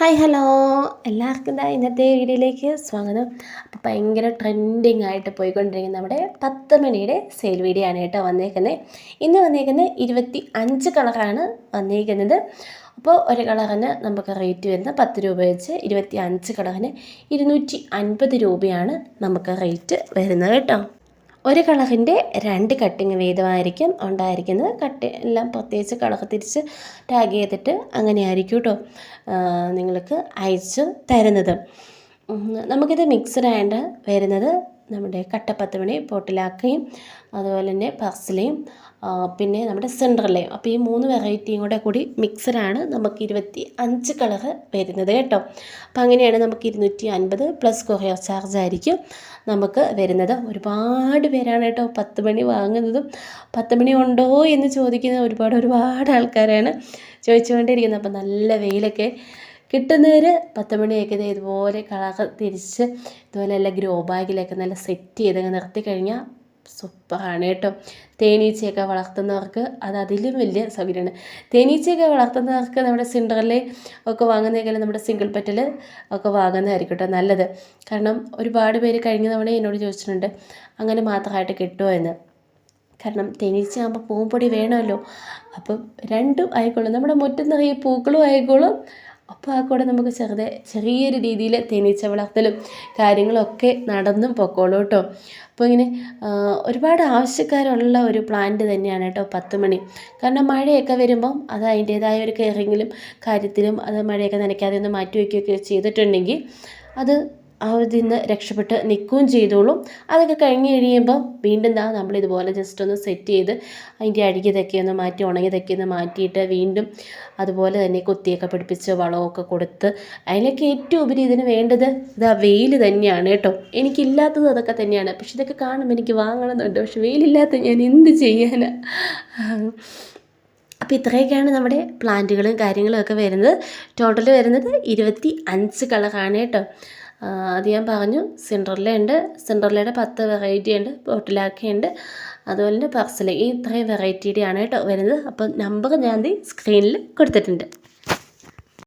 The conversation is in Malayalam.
Hi hello. എല്ലാവർക്കും ഇതാ ഇന്നത്തെ വീഡിയോയിലേക്ക് സ്വാഗതം. അപ്പോൾ ഭയങ്കര ട്രെൻഡിങ് ആയിട്ട് പോയിക്കൊണ്ടിരിക്കുന്ന നമ്മുടെ പത്ത് മണിയുടെ സെയിൽ വീഡിയോ ആണ് കേട്ടോ വന്നേക്കുന്നത് ഇന്ന് വന്നേക്കുന്നത് ഇരുപത്തി അഞ്ച് കളറാണ് വന്നേക്കുന്നത്. അപ്പോൾ ഒരു കളറിന് നമുക്ക് റേറ്റ് വരുന്നത് പത്ത് രൂപ വെച്ച് ഇരുപത്തി അഞ്ച് കളറിന് ഇരുന്നൂറ്റി അൻപത് രൂപയാണ് നമുക്ക് റേറ്റ് വരുന്നത് കേട്ടോ. ഒരു കളകിന്റെ രണ്ട് കട്ടിങ് വീതമായിരിക്കും ഉണ്ടായിരിക്കുന്നത്. കട്ട് എല്ലാം പ്രത്യേകിച്ച് കളക് തിരിച്ച് ടാഗ് ചെയ്തിട്ട് അങ്ങനെയായിരിക്കും കേട്ടോ നിങ്ങൾക്ക് അയച്ച് തരുന്നത്. നമുക്കിത് മിക്സഡായിട്ട് വരുന്നത് നമ്മുടെ കട്ടപ്പത്തുമണി പൊട്ടിലാക്കയും അതുപോലെ തന്നെ പർസിലയും പിന്നെ നമ്മുടെ സെൻട്രലയും അപ്പോൾ ഈ മൂന്ന് വെറൈറ്റിയും കൂടെ കൂടി മിക്സഡാണ് നമുക്ക് ഇരുപത്തി അഞ്ച് കളറ് വരുന്നത് കേട്ടോ. അപ്പോൾ അങ്ങനെയാണ് നമുക്ക് ഇരുന്നൂറ്റി അൻപത് പ്ലസ് കൊറിയർ ചാർജ് ആയിരിക്കും നമുക്ക് വരുന്നത്. ഒരുപാട് പേരാണ് കേട്ടോ പത്ത് മണി വാങ്ങുന്നതും. പത്ത് മണി ഉണ്ടോ എന്ന് ചോദിക്കുന്ന ഒരുപാട് ഒരുപാട് ആൾക്കാരാണ് ചോദിച്ചുകൊണ്ടിരിക്കുന്നത്. അപ്പോൾ നല്ല വെയിലൊക്കെ കിട്ടുന്നവർ പത്ത് മണിയൊക്കെ ഇതുപോലെ കളർ തിരിച്ച് ഇതുപോലെ നല്ല ഗ്രോ ബാഗിലൊക്കെ നല്ല സെറ്റ് ചെയ്തങ്ങ് നിർത്തി കഴിഞ്ഞാൽ സൂപ്പറാണ് കേട്ടോ. തേനീച്ചയൊക്കെ വളർത്തുന്നവർക്ക് അത് അതിലും വലിയ സൗകര്യമാണ്. തേനീച്ചയൊക്കെ വളർത്തുന്നവർക്ക് നമ്മുടെ സിൻഡറിലെ ഒക്കെ വാങ്ങുന്നതെങ്കിലും നമ്മുടെ സിംഗിൾ പെറ്റൽ ഒക്കെ വാങ്ങുന്നതായിരിക്കും കേട്ടോ നല്ലത്. കാരണം ഒരുപാട് പേര് കഴിഞ്ഞ തവണ എന്നോട് ചോദിച്ചിട്ടുണ്ട് അങ്ങനെ മാത്രമായിട്ട് കിട്ടുമോ എന്ന്? കാരണം തേനീച്ച ആകുമ്പോൾ പൂമ്പൊടി വേണമല്ലോ. അപ്പം രണ്ടും ആയിക്കോളും. നമ്മുടെ മുറ്റം നിറയെ പൂക്കളും ആയിക്കോളും. അപ്പോൾ ആ കൂടെ നമുക്ക് ചെറുതെ ചെറിയൊരു രീതിയിൽ തേനീച്ച വളർത്തലും കാര്യങ്ങളൊക്കെ നടന്നും പൊക്കോളൂ കേട്ടോ. അപ്പോൾ ഇങ്ങനെ ഒരുപാട് ആവശ്യക്കാരുള്ള ഒരു പ്ലാന്റ് തന്നെയാണ് കേട്ടോ പത്ത് മണി കാരണം മഴയൊക്കെ വരുമ്പം അത് അതിന്റേതായ ഒരു കെയറിങ്ങിലും കാര്യത്തിലും അത് മഴയൊക്കെ നനയ്ക്കാതെ ഒന്ന് മാറ്റി വയ്ക്കുകയൊക്കെ ചെയ്തിട്ടുണ്ടെങ്കിൽ അത് അതിൽ നിന്ന് രക്ഷപ്പെട്ട് നിൽക്കുകയും ചെയ്തോളും. അതൊക്കെ കഴിഞ്ഞ് കഴിയുമ്പോൾ വീണ്ടും എന്താ നമ്മൾ ഇതുപോലെ ജസ്റ്റ് ഒന്ന് സെറ്റ് ചെയ്ത് അതിന്റെ അഴുകിയതൊക്കെ ഒന്ന് മാറ്റി ഉണങ്ങിയതൊക്കെ ഒന്ന് മാറ്റിയിട്ട് വീണ്ടും അതുപോലെ തന്നെ കൊത്തിയൊക്കെ പിടിപ്പിച്ച് വളമൊക്കെ കൊടുത്ത് അതിലൊക്കെ ഏറ്റവും ഉപരി ഇതിന് വേണ്ടത് ഇതാ വെയിൽ തന്നെയാണ് കേട്ടോ. എനിക്കില്ലാത്തത് അതൊക്കെ തന്നെയാണ്. പക്ഷെ ഇതൊക്കെ കാണുമ്പോൾ എനിക്ക് വാങ്ങണമെന്നുണ്ട്. പക്ഷെ വെയിലില്ലാത്ത ഞാൻ എന്ത് ചെയ്യാനാണ് അപ്പോൾ ഇത്രയൊക്കെയാണ് നമ്മുടെ പ്ലാന്റുകളും കാര്യങ്ങളും ഒക്കെ വരുന്നത്. ടോട്ടൽ വരുന്നത് ഇരുപത്തി അഞ്ച് കളറാണ് കേട്ടോ. അത് ഞാൻ പറഞ്ഞു സിൻഡ്രല്ല ഉണ്ട് സിൻഡ്രല്ലയുടെ പത്ത് വെറൈറ്റി ഉണ്ട് ബോട്ടിലാക്കിയുണ്ട് അതുപോലെ തന്നെ പർസൽ ഈ ഇത്രയും വെറൈറ്റിയുടെയാണ് കേട്ടോ വരുന്നത്. അപ്പോൾ നമ്പർ ഞാൻ സ്ക്രീനിൽ കൊടുത്തിട്ടുണ്ട്.